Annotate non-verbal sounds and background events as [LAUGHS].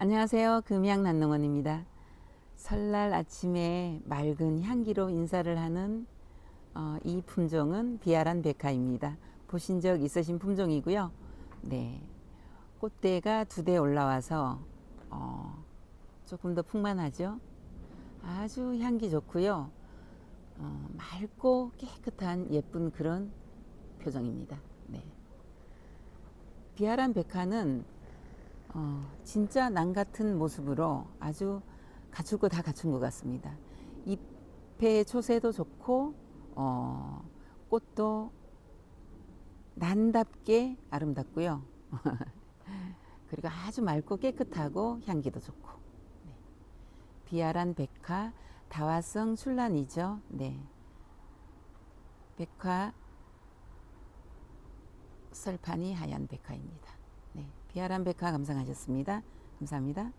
안녕하세요. 금양 난농원입니다. 설날 아침에 맑은 향기로 인사를 하는 어, 이 품종은 비아란 백화입니다. 보신 적 있으신 품종이고요. 네. 꽃대가 두 대 올라와서 어, 조금 더 풍만하죠. 아주 향기 좋고요. 어, 맑고 깨끗한 예쁜 그런 표정입니다. 네. 비아란 백화는 어, 진짜 남 같은 모습으로 아주 갖출 거 다 갖춘 것 같습니다. 잎의 초세도 좋고 어, 꽃도 난답게 아름답고요. [LAUGHS] 그리고 아주 맑고 깨끗하고 향기도 좋고. 네. 비아란 백화 다화성 출란이죠. 네. 백화 설판이 하얀 백화입니다. 네. 비아란 백화 감상하셨습니다. 감사합니다.